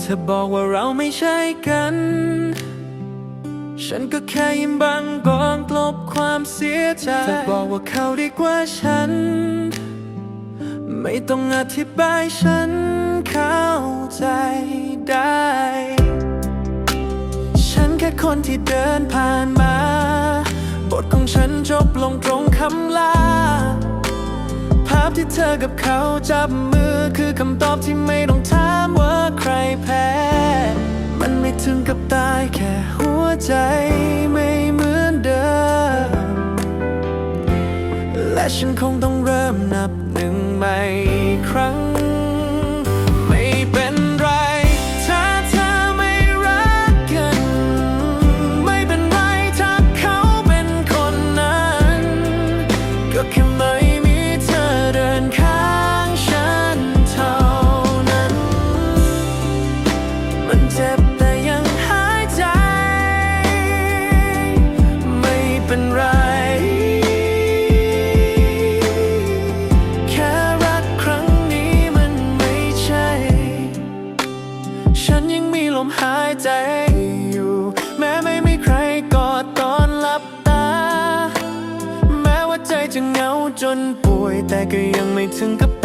เธอบอกว่าเราไม่ใช่กัน ฉันก็แค่ยิ้มบางกองกลบความเสียใจ เธอบอกว่าเขาดีกว่าฉัน ไม่ต้องอธิบายฉันเข้าใจได้ ฉันแค่คนที่เดินผ่านมา บทของฉันจบลงตรงคำลา ภาพที่เธอกับเขาจับมือคือคำตอบที่ไม่ต้องถา มว่าใครแพ้ มันไม่ถึงกับตายแค่หัวใจไม่เหมือนเดิม และฉันคงต้องเริ่มนับหนึ่งใหม่อีกครั้ง ฉันยังมีลมหายใจอยู่ แม้ไม่มีใครกอดตอนหลับตา แม้ว่าใจจะเหงาจนป่วยแต่ก็ยังไม่ถึงกับ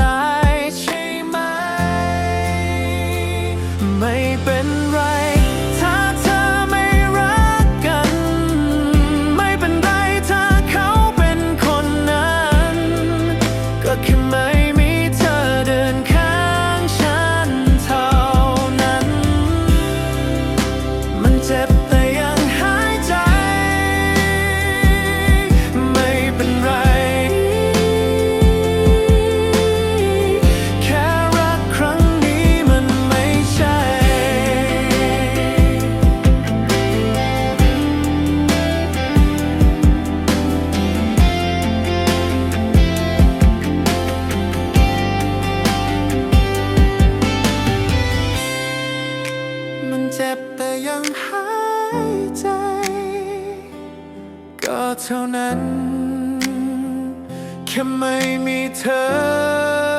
หายใจ ก็เท่านั้น แค่ไม่มีเธอ